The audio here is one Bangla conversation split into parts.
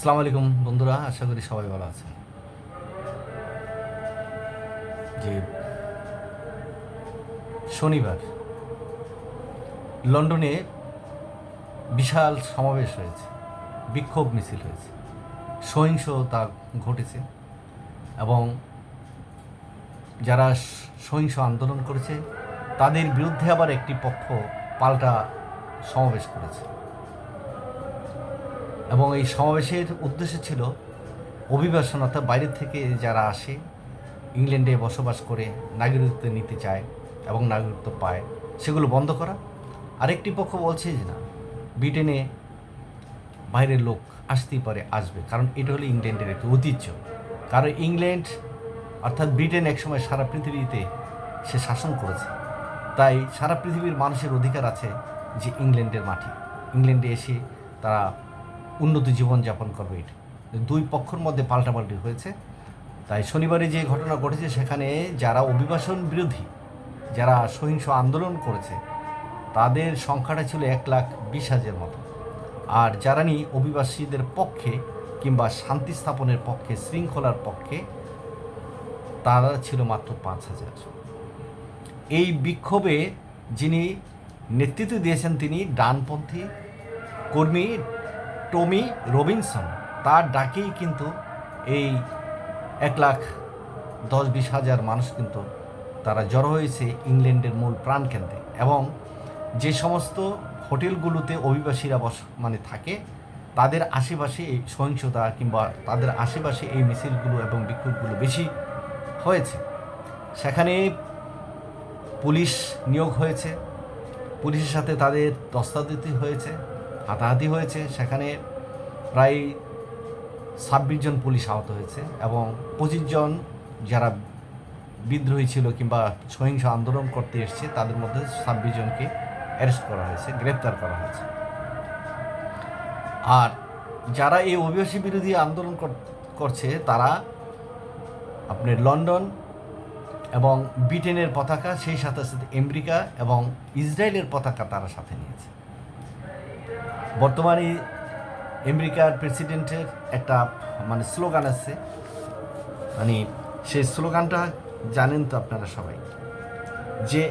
আসসালামু আলাইকুম বন্ধুরা, আশা করি সবাই ভালো আছেন। যে শনিবার লন্ডনে বিশাল সমাবেশ হয়েছে, বিক্ষোভ মিছিল হয়েছে, সহিংসতা ঘটেছে এবং যারা সহিংস আন্দোলন করেছে তাদের বিরুদ্ধে আবার একটি পক্ষ পাল্টা সমাবেশ করেছে। এবং এই সমাবেশের উদ্দেশ্য ছিল অভিবাসন অর্থাৎ বাইরে থেকে যারা আসে, ইংল্যান্ডে বসবাস করে নাগরিকত্ব নিতে চায় এবং নাগরিকত্ব পায়, সেগুলো বন্ধ করা। আরেকটি পক্ষ বলছে যে না, ব্রিটেনে বাইরের লোক আসতেই পারে, আসবে। কারণ এটা হলো ইংল্যান্ডের একটি ঐতিহ্য। কারণ ইংল্যান্ড, অর্থাৎ ব্রিটেন একসময় সারা পৃথিবীতে সে শাসন করেছে। তাই সারা পৃথিবীর মানুষের অধিকার আছে যে ইংল্যান্ডের মাটি। ইংল্যান্ডে এসে তারা উন্নত জীবনযাপন করবে এটা। দুই পক্ষের মধ্যে পাল্টাপাল্টি হয়েছে। তাই শনিবারে যে ঘটনা ঘটেছে, সেখানে যারা অভিবাসন বিরোধী, যারা সহিংস আন্দোলন করেছে, তাদের সংখ্যাটা ছিল এক লাখ বিশ হাজার মতো। আর যারা নি অভিবাসীদের পক্ষে কিংবা শান্তি স্থাপনের পক্ষে, শৃঙ্খলার পক্ষে, তারা ছিল মাত্র পাঁচ হাজার। এই বিক্ষোভে যিনি নেতৃত্ব দিয়েছেন তিনি ডানপন্থী কর্মী টমি রবিনসন, তার ডাকেই কিন্তু এই এক লাখ দশ বিশ হাজার মানুষ কিন্তু তারা জড়ো হয়েছে ইংল্যান্ডের মূল প্রাণকেন্দ্রে এবং যে সমস্ত হোটেলগুলোতে অভিবাসীরা বস মানে থাকে, তাদের আশেপাশে এই সহিংসতা কিংবা তাদের আশেপাশে এই মিছিলগুলো এবং বিক্ষোভগুলো বেশি হয়েছে। সেখানে পুলিশ নিয়োগ হয়েছে, পুলিশের সাথে তাদের দস্তাদিতি হয়েছে হাতাহাতি হয়েছে। সেখানে প্রায় ছাব্বিশ জন পুলিশ আহত হয়েছে এবং পঁচিশ জন যারা বিদ্রোহী ছিল কিংবা সহিংস আন্দোলন করতে এসছে, তাদের মধ্যে ছাব্বিশ জনকে অ্যারেস্ট করা হয়েছে, গ্রেপ্তার করা হয়েছে। আর যারা এই অভিবাসী বিরোধী আন্দোলন কর- করছে, তারা আপনার লন্ডন এবং ব্রিটেনের পতাকা, সেই সাথে সাথে আমেরিকা এবং ইসরায়েলের পতাকা তারা সাথে নিয়েছে। বর্তমানে আমেরিকার প্রেসিডেন্টের একটা মানে স্লোগান আছে। মানে সেই স্লোগানটা জানেন তো আপনারা সবাই, যে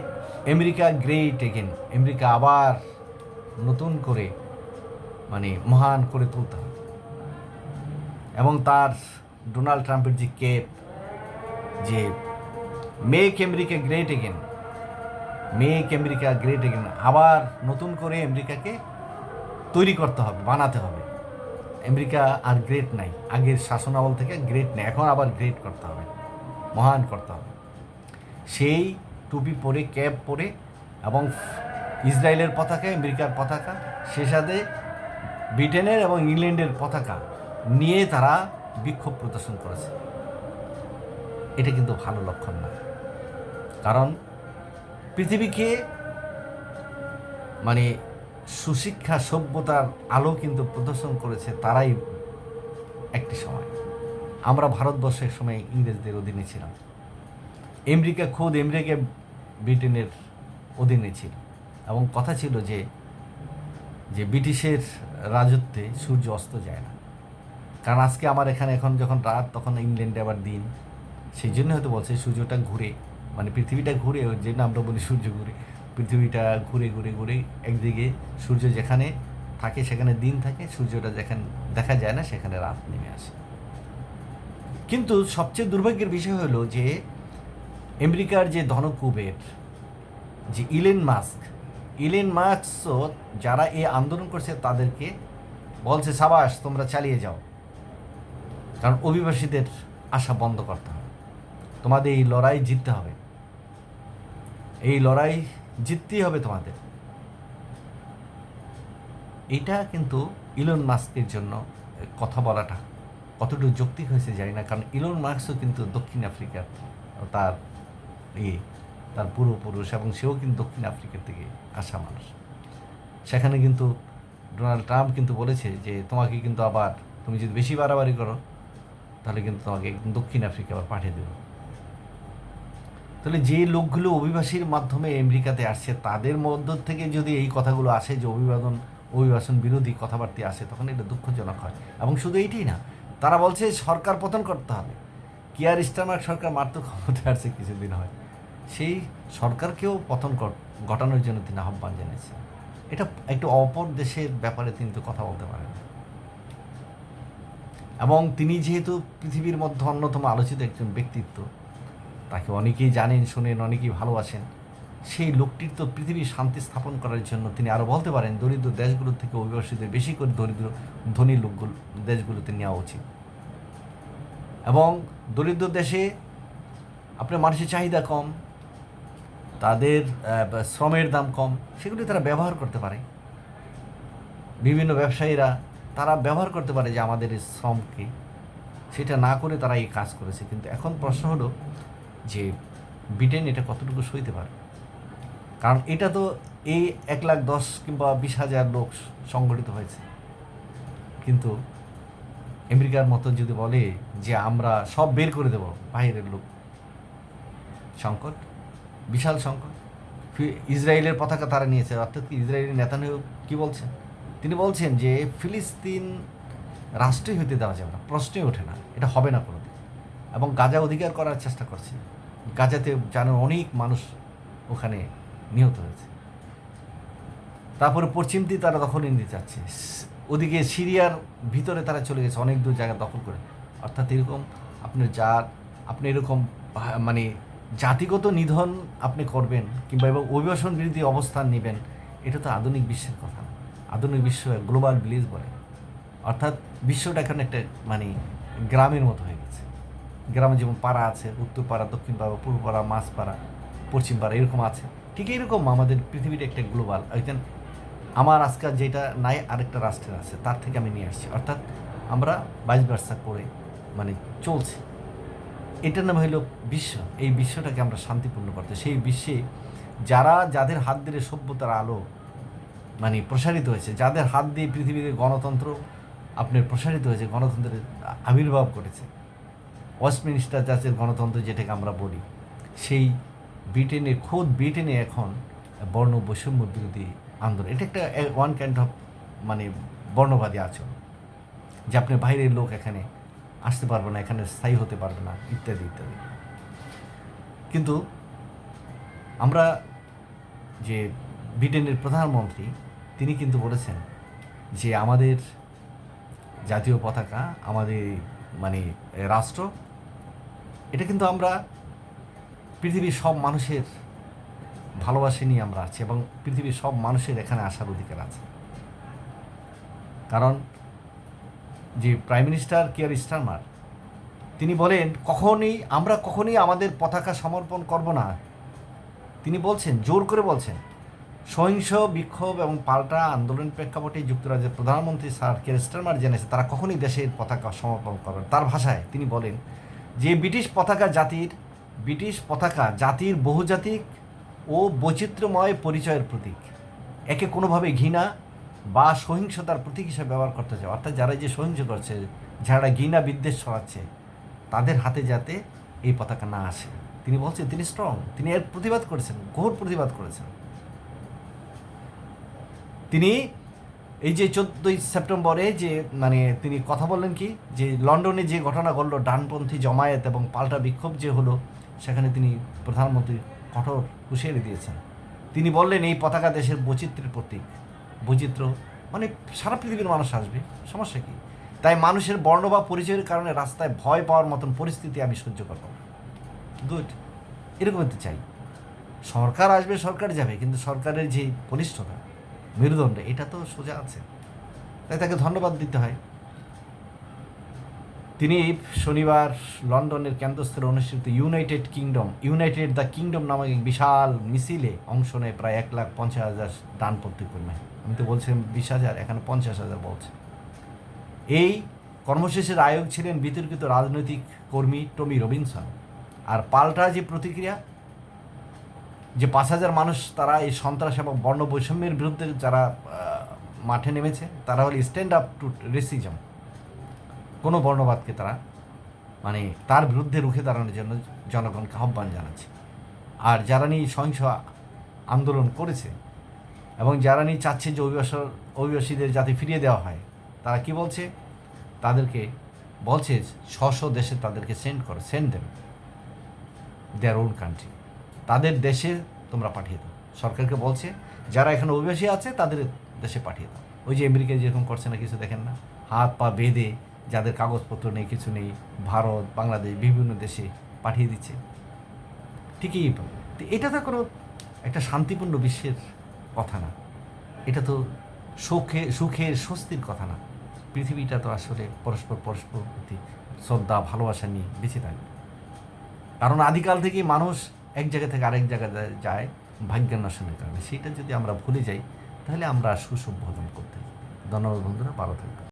আমেরিকা গ্রেট এগেন আমেরিকা আবার নতুন করে মানে মহান করে তুলতে হবে। এবং তার ডোনাল্ড ট্রাম্পের যে কেপ যে make America great again make America great again আবার নতুন করে আমেরিকাকে তৈরি করতে হবে, বানাতে হবে। আমেরিকা আর গ্রেট নাই। আগের শাসনামল থেকে গ্রেট নেই। এখন আবার গ্রেট করতে হবে, মহান করতে হবে। সেই টুপি পরে, ক্যাপ পরে এবং ইসরায়েলের পতাকা, আমেরিকার পতাকা সে সাথে ব্রিটেনের এবং ইংল্যান্ডের পতাকা নিয়ে তারা বিক্ষোভ প্রদর্শন করেছে। এটা কিন্তু ভালো লক্ষণ না। কারণ পৃথিবীকে মানে সুশিক্ষা, সভ্যতার আলো কিন্তু প্রদর্শন করেছে তারাই একটি সময়। আমরা ভারতবর্ষের সময় ইংরেজদের অধীনে ছিলাম। আমেরিকা খোদ আমেরিকা, ব্রিটেনের অধীনে ছিল। এবং কথা ছিল যে যে ব্রিটিশের রাজত্বে সূর্য অস্ত যায় না। কারণ আজকে আমার এখানে এখন যখন রাত, তখন ইংল্যান্ডে আবার দিন। সেই জন্য হয়তো বলছে সূর্যটা ঘুরে মানে পৃথিবীটা ঘুরে, ওই জন্য আমরা বলি সূর্য ঘুরে। পৃথিবীটা ঘুরে ঘুরে ঘুরে একদিকে সূর্য যেখানে থাকে, সেখানে দিন থাকে, সূর্যটা যেখানে দেখা যায় না, সেখানে রাত নেমে আসে। কিন্তু সবচেয়ে দুর্ভাগ্যের বিষয় হলো যে আমেরিকার যে ধনকুবের, যে ইলেন মাস্ক ইলেন মাস্কও যারা এই আন্দোলন করছে, তাদেরকে বলছে, সাবাস, তোমরা চালিয়ে যাও। কারণ অভিবাসীদের আশা বন্ধ করতে হবে। তোমাদের এই লড়াই জিততে হবে। এই লড়াই জিততেই হবে তোমাদের। এটা কিন্তু ইলন মাস্কের জন্য কথা বলাটা কতটুকু যৌক্তিক হয়েছে জানি না, কারণ ইলন মাস্কও কিন্তু দক্ষিণ আফ্রিকার তার ইয়ে তার পূর্বপুরুষ এবং সেও কিন্তু দক্ষিণ আফ্রিকার থেকে আসা মানুষ। সেখানে কিন্তু ডোনাল্ড ট্রাম্প কিন্তু বলেছে যে, তোমাকে কিন্তু আবার, তুমি যদি বেশি বাড়াবাড়ি করো, তাহলে কিন্তু তোমাকে দক্ষিণ আফ্রিকা আবার পাঠিয়ে দেবো। তাহলে যে লোকগুলো অভিবাসীর মাধ্যমে আমেরিকাতে আসছে, তাদের মধ্য থেকে যদি এই কথাগুলো আসে যে অভিবাদন, অভিবাসন বিরোধী কথাবার্তা আসে, তখন এটা দুঃখজনক হয়। এবং শুধু এইটাই না, তারা বলছে সরকার পতন করতে হবে। কিয়ার স্টারমার্ক সরকার মাত্র ক্ষমতায় আসছে কিছুদিন হয়। সেই সরকারকেও পতন ঘট- ঘটানোর জন্য তিনি আহ্বান জানিয়েছেন। এটা একটু অপর দেশের ব্যাপারে তিনি তো কথা বলতে পারেন। এবং তিনি যেহেতু পৃথিবীর মধ্যে অন্যতম আলোচিত একজন ব্যক্তিত্ব তাকে অনেকেই জানেন, শোনেন, অনেকেই ভালোবাসেন। সেই লোকটির তো পৃথিবীর শান্তি স্থাপন করার জন্য তিনি আরও বলতে পারেন, দরিদ্র দেশগুলো থেকে অভিবাসীদের বেশি করে দরিদ্র, ধনী লোকগুলো, দেশগুলোতে নেওয়া উচিত। এবং দরিদ্র দেশে আপনার মানুষের চাহিদা কম, তাদের শ্রমের দাম কম, সেগুলি তারা ব্যবহার করতে পারে। বিভিন্ন ব্যবসায়ীরা তারা ব্যবহার করতে পারে যে আমাদের এই শ্রমকে, সেটা না করে তারা এই কাজ করেছে। কিন্তু এখন প্রশ্ন হলো যে ব্রিটেন এটা কতটুকু সইতে পারে? কারণ এটা তো এই এক লাখ দশ কিংবা বিশ হাজার লোক সংগঠিত হয়েছে। কিন্তু আমেরিকার মতো যদি বলে যে আমরা সব বের করে দেব বাইরের লোক, সংকট, বিশাল সংকট। ইসরায়েলের পতাকা তারা নিয়েছে, অর্থাৎ কি ইসরায়েলের নেতানিয়াহু কি বলছেন? তিনি বলছেন যে ফিলিস্তিন রাষ্ট্রই হইতে দেওয়া যাবে না, প্রশ্নই ওঠে না, এটা হবে না কোনোদিন এবং গাজা অধিকার করার চেষ্টা করছে। গাজাতে জানেন অনেক মানুষ ওখানে নিহত হয়েছে। তারপরে পশ্চিম দিয়ে তারা দখল নিতে চাচ্ছে। ওদিকে সিরিয়ার ভিতরে তারা চলে গেছে, অনেক দূর জায়গা দখল করে। অর্থাৎ এরকম আপনার যার আপনি এরকম মানে জাতিগত নিধন আপনি করবেন কিংবা এবং অভিবাসন বিরোধী অবস্থান নেবেন, এটা তো আধুনিক বিশ্বের কথা। আধুনিক বিশ্ব গ্লোবাল ভিলেজ বলে। অর্থাৎ বিশ্বটা এখন একটা মানে গ্রামের মতো হয়ে গ্রামে যেমন পাড়া আছে, উত্তর পাড়া, দক্ষিণ পাড়া, পূর্ব পাড়া মাছ পাড়া, পশ্চিম পাড়া, এরকম আছে। ঠিক এরকম আমাদের পৃথিবীর একটা গ্লোবাল একজন আমার আজকাল যেটা নাই, আরেকটা রাষ্ট্রের আছে, তার থেকে আমি নিয়ে আসছি। অর্থাৎ আমরা বাইশ ব্যবসা করে মানে চলছে। এটার নাম হলো বিশ্ব। এই বিশ্বটাকে আমরা শান্তিপূর্ণ করতে, সেই বিশ্বে যারা, যাদের হাত দিয়ে সভ্যতার আলো মানে প্রসারিত হয়েছে, যাদের হাত দিয়ে পৃথিবীতে গণতন্ত্র, আপনার প্রসারিত হয়েছে, গণতন্ত্রের আবির্ভাব করেছে ওয়েস্টমিনিস্টার চার্চের গণতন্ত্র যেটাকে আমরা বলি, সেই ব্রিটেনের খোদ ব্রিটেনে এখন বর্ণ বৈষম্য বিরোধী আন্দোলন। এটা একটা ওয়ান কাইন্ড অফ মানে বর্ণবাদী আচরণ, যে আপনি বাইরের লোক এখানে আসতে পারবে না, এখানে স্থায়ী হতে পারবে না, ইত্যাদি ইত্যাদি। কিন্তু আমরা যে ব্রিটেনের প্রধানমন্ত্রী, তিনি কিন্তু বলেছেন যে আমাদের জাতীয় পতাকা, আমাদের মানে রাষ্ট্র এটা কিন্তু আমরা পৃথিবীর সব মানুষের ভালোবাসা নিয়ে আমরা আছি এবং পৃথিবীর সব মানুষের এখানে আসার অধিকার আছে। কারণ যে প্রাইম মিনিস্টার কেয়ার স্টারমার তিনি বলেন, কখনই আমরা কখনই আমাদের পতাকা সমর্পণ করব না। তিনি বলছেন, জোর করে বলছেন, সহিংস বিক্ষোভ এবং পাল্টা আন্দোলন প্রেক্ষাপটে যুক্তরাজ্যের প্রধানমন্ত্রী স্যার কেয়ার স্টারমার জেনেছে, তারা কখনই দেশের পতাকা সমর্পণ করবেন তার ভাষায় তিনি বলেন যে ব্রিটিশ পতাকা জাতির, ব্রিটিশ পতাকা জাতির বহুজাতিক ও বৈচিত্র্যময় পরিচয়ের প্রতীক। একে কোনোভাবে ঘৃণা বা সহিংসতার প্রতীক হিসেবে ব্যবহার করতে চায়। অর্থাৎ যারা যে সহিংস করছে, যারা ঘৃণা বিদ্বেষ ছড়াচ্ছে, তাদের হাতে যাতে এই পতাকা না আসে। তিনি বলছেন, তিনি স্ট্রং তিনি এর প্রতিবাদ করেছেন, ঘোর প্রতিবাদ করেছেন। তিনি এই যে চোদ্দোই সেপ্টেম্বরে যে মানে তিনি কথা বললেন কি, যে লন্ডনে যে ঘটনা ঘটলো, ডানপন্থী জমায়েত এবং পাল্টা বিক্ষোভ যে হলো, সেখানে তিনি প্রধানমন্ত্রী কঠোর হুঁশিয়ারি দিয়েছেন। তিনি বললেন, এই পতাকা দেশের বৈচিত্র্যের প্রতীক। বৈচিত্র্য মানে সারা পৃথিবীর মানুষ আসবে, সমস্যা কি? তাই মানুষের বর্ণ বা পরিচয়ের কারণে রাস্তায় ভয় পাওয়ার মতন পরিস্থিতি আমি সহ্য করব গুড এরকম হতে চাই। সরকার আসবে, সরকার যাবে, কিন্তু সরকারের যে বলিষ্ঠতা মেরুদণ্ড, এটা তো সোজা আছে। তাই তাকে ধন্যবাদ দিতে হয়। তিনি শনিবার লন্ডনের কেন্দ্রস্থলে অনুষ্ঠিত United Kingdom, United the Kingdom নামক এক বিশাল মিছিলে অংশ নেয় প্রায় এক লাখ পঞ্চাশ হাজার ডানপন্থী কর্মী আমি তো বলছিলাম বিশ হাজার, এখানে পঞ্চাশ হাজার বলছে। এই কর্মশেষের আয়োগ ছিলেন বিতর্কিত রাজনৈতিক কর্মী টমি রবিনসন। আর পাল্টা যে প্রতিক্রিয়া যে পাঁচ হাজার মানুষ তারা এই সন্ত্রাস এবং বর্ণ বৈষম্যের বিরুদ্ধে যারা মাঠে নেমেছে, তারা হল স্ট্যান্ড আপ টু রেসিজম কোনো বর্ণবাদকে তারা মানে তার বিরুদ্ধে রুখে দাঁড়ানোর জন্য জনগণকে আহ্বান জানাচ্ছে। আর যারা নিয়ে সহিংস আন্দোলন করেছে এবং যারা নিয়ে চাচ্ছে যে অভিবাসন অভিবাসীদের যাতে ফিরিয়ে দেওয়া হয়, তারা কি বলছে? তাদেরকে বলছে স্ব দেশে তাদেরকে সেন্ড করো send them their own country তাদের দেশে তোমরা পাঠিয়ে দাও। সরকারকে বলছে, যারা এখানে অভিবাসী আছে, তাদের দেশে পাঠিয়ে দাও। ওই যে আমেরিকায় যেরকম করছে না, কিছু দেখেন না? হাত পা বেঁধে যাদের কাগজপত্র নেই, কিছু নেই, ভারত, বাংলাদেশ, বিভিন্ন দেশে পাঠিয়ে দিচ্ছে। ঠিকই তো এটা তো কোনো একটা শান্তিপূর্ণ বিশ্বের কথা না। এটা তো সুখে সুখের, স্বস্তির কথা না। পৃথিবীটা তো আসলে পরস্পর পরস্পর প্রতি শ্রদ্ধা, ভালোবাসা নিয়ে বেঁচে থাকবে কারণ আদিকাল থেকেই মানুষ এক জায়গা থেকে আরেক জায়গায় যায়- ভাগ্যান্বেষণের কারণে সেইটা যদি আমরা ভুলে যাই, তাহলে আমরা সুসম্বোধন করতে। ধন্যবাদ বন্ধুরা, ভালো থাকবে